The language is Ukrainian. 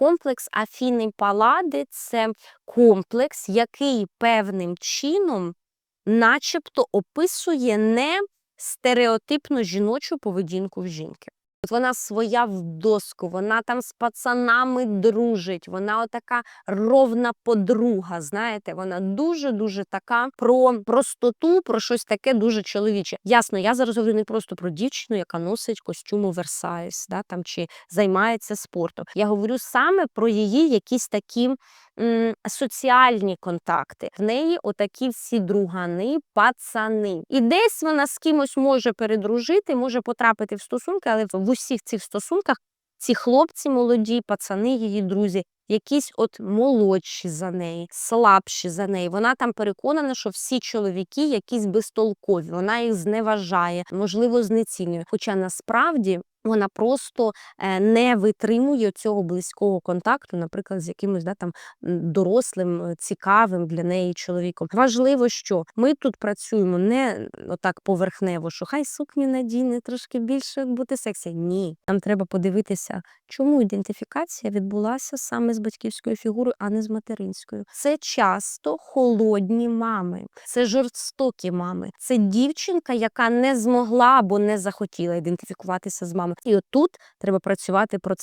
Комплекс Афіни Палади це комплекс, який певним чином, начебто, описує не стереотипну жіночу поведінку в жінки. От вона своя в доску, вона там з пацанами дружить, вона отака ровна подруга. Знаєте, вона дуже дуже така про простоту, про щось таке дуже чоловіче. Ясно, я зараз говорю не просто про дівчину, яка носить костюм Версайс, да там чи займається спортом. Я говорю саме про її якісь такі м, соціальні контакти. В неї отакі всі другани, пацани. І десь вона з кимось може передружити, може потрапити в стосунки, але в усіх цих стосунках ці хлопці молоді, пацани, її друзі. Якісь от молодші за неї, слабші за неї. Вона там переконана, що всі чоловіки якісь безтолкові. Вона їх зневажає, можливо, знецінює. Хоча насправді вона просто е, не витримує цього близького контакту, наприклад, з якимось да, там дорослим, е, цікавим для неї чоловіком. Важливо, що ми тут працюємо не отак поверхнево, що хай сукню надіне трошки більше бути сексі. Ні, нам треба подивитися, чому ідентифікація відбулася саме з батьківською фігурою, а не з материнською. Це часто холодні мами, це жорстокі мами, це дівчинка, яка не змогла або не захотіла ідентифікуватися з мамою. І отут треба працювати про це.